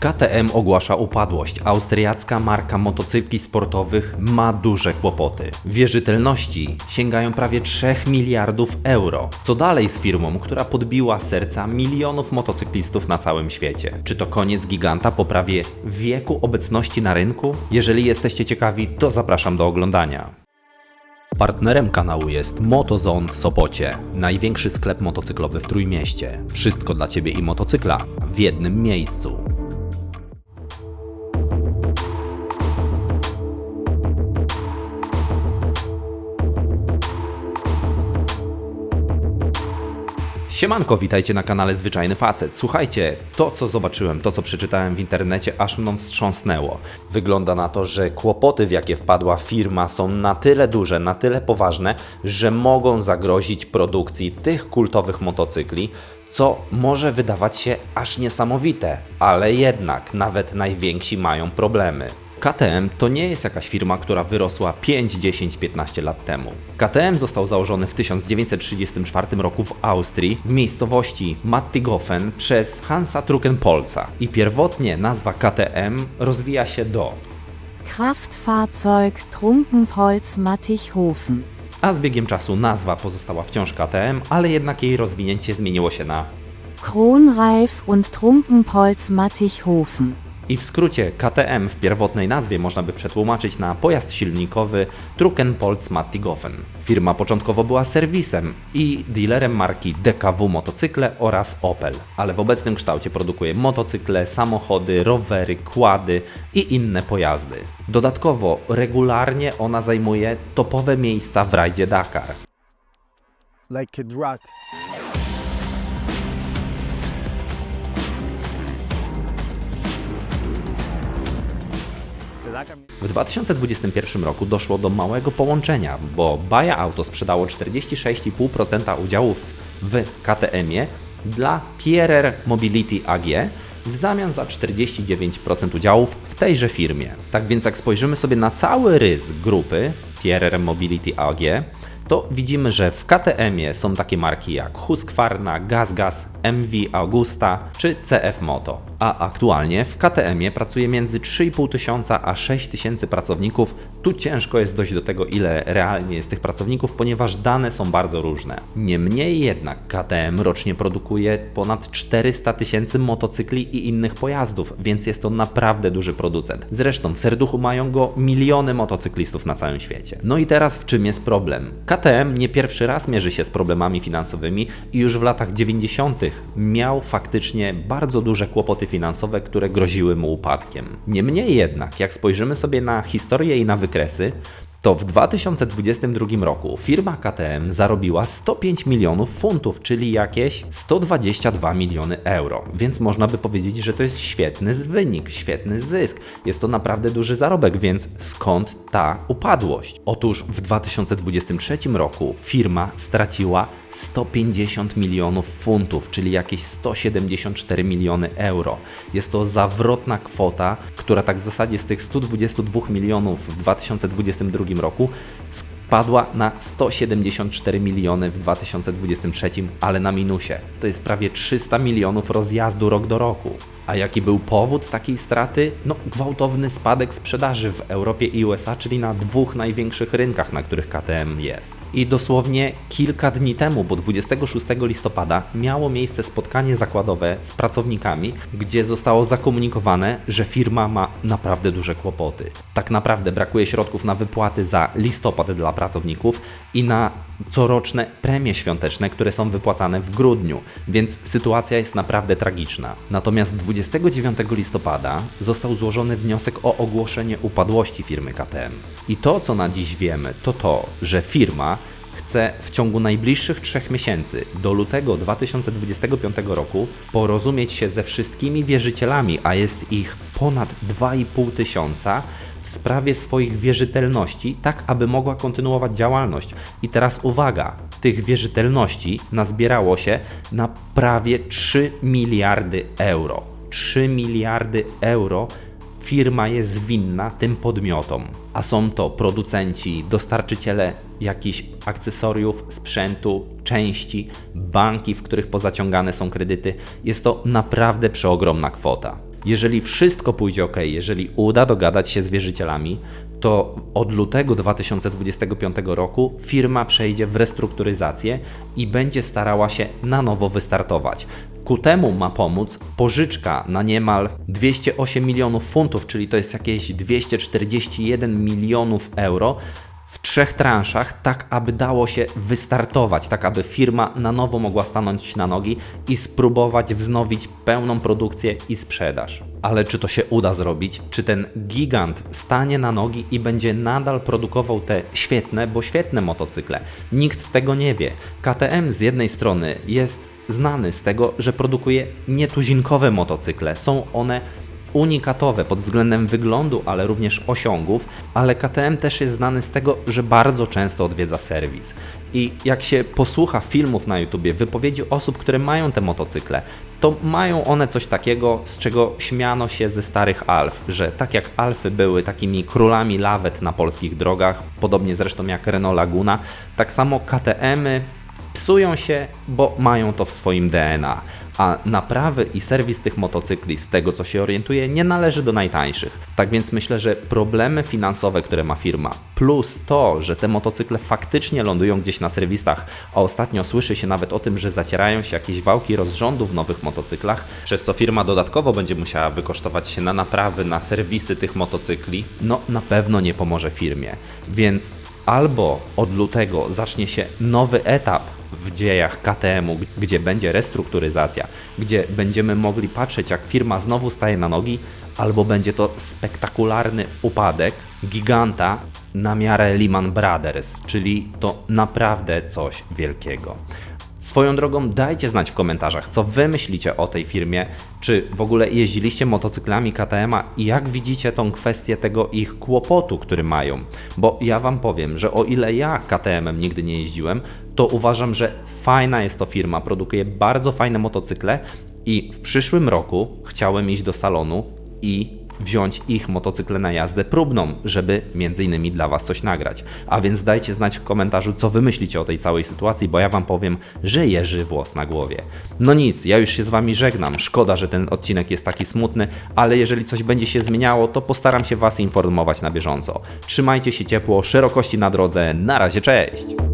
KTM ogłasza upadłość. Austriacka marka motocykli sportowych ma duże kłopoty. Wierzytelności sięgają prawie 3 miliardów euro. Co dalej z firmą, która podbiła serca milionów motocyklistów na całym świecie? Czy to koniec giganta po prawie wieku obecności na rynku? Jeżeli jesteście ciekawi, to zapraszam do oglądania. Partnerem kanału jest MotoZone w Sopocie, największy sklep motocyklowy w Trójmieście. Wszystko dla Ciebie i motocykla w jednym miejscu. Siemanko, witajcie na kanale Zwyczajny Facet. Słuchajcie, to co zobaczyłem, to co przeczytałem w internecie, aż mną wstrząsnęło. Wygląda na to, że kłopoty, w jakie wpadła firma, są na tyle duże, na tyle poważne, że mogą zagrozić produkcji tych kultowych motocykli, co może wydawać się aż niesamowite, ale jednak nawet najwięksi mają problemy. KTM to nie jest jakaś firma, która wyrosła 5, 10, 15 lat temu. KTM został założony w 1934 roku w Austrii w miejscowości Mattigofen przez Hansa Truckenpolza i pierwotnie nazwa KTM rozwija się do Kraftfahrzeug Trunkenpolz Mattichhofen. a z biegiem czasu nazwa pozostała wciąż KTM, ale jednak jej rozwinięcie zmieniło się na Kronreif und Trunkenpolz Mattichhofen. I w skrócie KTM w pierwotnej nazwie można by przetłumaczyć na pojazd silnikowy Truckenpolz Mattigofen. Firma początkowo była serwisem i dealerem marki DKW motocykle oraz Opel, ale w obecnym kształcie produkuje motocykle, samochody, rowery, kłady i inne pojazdy. Dodatkowo regularnie ona zajmuje topowe miejsca w rajdzie Dakar. like W 2021 roku doszło do małego połączenia, bo Baja Auto sprzedało 46,5% udziałów w KTM-ie dla PRR Mobility AG w zamian za 49% udziałów w tejże firmie. Tak więc jak spojrzymy sobie na cały rys grupy PRR Mobility AG, to widzimy, że w KTM-ie są takie marki jak Husqvarna, GazGaz, MV Augusta czy CF Moto. A aktualnie w KTM-ie pracuje między 3,5 tysiąca a 6 tysięcy pracowników. Tu ciężko jest dojść do tego, ile realnie jest tych pracowników, ponieważ dane są bardzo różne. Niemniej jednak KTM rocznie produkuje ponad 400 tysięcy motocykli i innych pojazdów, więc jest to naprawdę duży producent. Zresztą w serduchu mają go miliony motocyklistów na całym świecie. No i teraz w czym jest problem? KTM nie pierwszy raz mierzy się z problemami finansowymi i już w latach 90. miał faktycznie bardzo duże kłopoty finansowe, które groziły mu upadkiem. Niemniej jednak, jak spojrzymy sobie na historię i na wykresy, to w 2022 roku firma KTM zarobiła 105 milionów funtów, czyli jakieś 122 miliony euro. Więc można by powiedzieć, że to jest świetny wynik, świetny zysk. Jest to naprawdę duży zarobek, więc skąd ta upadłość? Otóż w 2023 roku firma straciła 150 milionów funtów, czyli jakieś 174 miliony euro. Jest to zawrotna kwota, która tak w zasadzie z tych 122 milionów w 2022 roku spadła na 174 miliony w 2023, ale na minusie. To jest prawie 300 milionów rozjazdu rok do roku. A jaki był powód takiej straty? No, gwałtowny spadek sprzedaży w Europie i USA, czyli na dwóch największych rynkach, na których KTM jest. I dosłownie kilka dni temu, bo 26 listopada, miało miejsce spotkanie zakładowe z pracownikami, gdzie zostało zakomunikowane, że firma ma naprawdę duże kłopoty. Tak naprawdę brakuje środków na wypłaty za listopad dla pracowników i na coroczne premie świąteczne, które są wypłacane w grudniu, więc sytuacja jest naprawdę tragiczna. Natomiast 29 listopada został złożony wniosek o ogłoszenie upadłości firmy KTM. I to, co na dziś wiemy, to to, że firma chce w ciągu najbliższych trzech miesięcy, do lutego 2025 roku, porozumieć się ze wszystkimi wierzycielami, a jest ich ponad 2,5 tysiąca, w sprawie swoich wierzytelności, tak aby mogła kontynuować działalność. I teraz uwaga, tych wierzytelności nazbierało się na prawie 3 miliardy euro. 3 miliardy euro firma jest winna tym podmiotom. A są to producenci, dostarczyciele jakichś akcesoriów, sprzętu, części, banki, w których pozaciągane są kredyty. Jest to naprawdę przeogromna kwota. Jeżeli wszystko pójdzie ok, jeżeli uda dogadać się z wierzycielami, to od lutego 2025 roku firma przejdzie w restrukturyzację i będzie starała się na nowo wystartować. Ku temu ma pomóc pożyczka na niemal 208 milionów funtów, czyli to jest jakieś 241 milionów euro w trzech transzach, tak aby dało się wystartować, tak aby firma na nowo mogła stanąć na nogi i spróbować wznowić pełną produkcję i sprzedaż. Ale czy to się uda zrobić? Czy ten gigant stanie na nogi i będzie nadal produkował te świetne, bo świetne motocykle? Nikt tego nie wie. KTM z jednej strony jest znany z tego, że produkuje nietuzinkowe motocykle. Są one unikatowe pod względem wyglądu, ale również osiągów, ale KTM też jest znany z tego, że bardzo często odwiedza serwis. I jak się posłucha filmów na YouTubie, wypowiedzi osób, które mają te motocykle, to mają one coś takiego, z czego śmiano się ze starych Alf, że tak jak Alfy były takimi królami lawet na polskich drogach, podobnie zresztą jak Renault Laguna, tak samo KTM-y psują się, bo mają to w swoim DNA. A naprawy i serwis tych motocykli, z tego co się orientuję, nie należy do najtańszych. Tak więc myślę, że problemy finansowe, które ma firma, plus to, że te motocykle faktycznie lądują gdzieś na serwisach, a ostatnio słyszy się nawet o tym, że zacierają się jakieś wałki rozrządu w nowych motocyklach, przez co firma dodatkowo będzie musiała wykosztować się na naprawy, na serwisy tych motocykli, no na pewno nie pomoże firmie. Więc albo od lutego zacznie się nowy etap w dziejach KTM-u, gdzie będzie restrukturyzacja, gdzie będziemy mogli patrzeć, jak firma znowu staje na nogi, albo będzie to spektakularny upadek giganta na miarę Lehman Brothers, czyli to naprawdę coś wielkiego. Swoją drogą dajcie znać w komentarzach, co wy myślicie o tej firmie, czy w ogóle jeździliście motocyklami KTM-a i jak widzicie tą kwestię tego ich kłopotu, który mają. Bo ja wam powiem, że o ile ja KTM-em nigdy nie jeździłem, to uważam, że fajna jest to firma, produkuje bardzo fajne motocykle i w przyszłym roku chciałem iść do salonu i wziąć ich motocykle na jazdę próbną, żeby między innymi dla Was coś nagrać. A więc dajcie znać w komentarzu, co Wy myślicie o tej całej sytuacji, bo ja Wam powiem, że jeży włos na głowie. No nic, ja już się z Wami żegnam. Szkoda, że ten odcinek jest taki smutny, ale jeżeli coś będzie się zmieniało, to postaram się Was informować na bieżąco. Trzymajcie się ciepło, szerokości na drodze, na razie, cześć!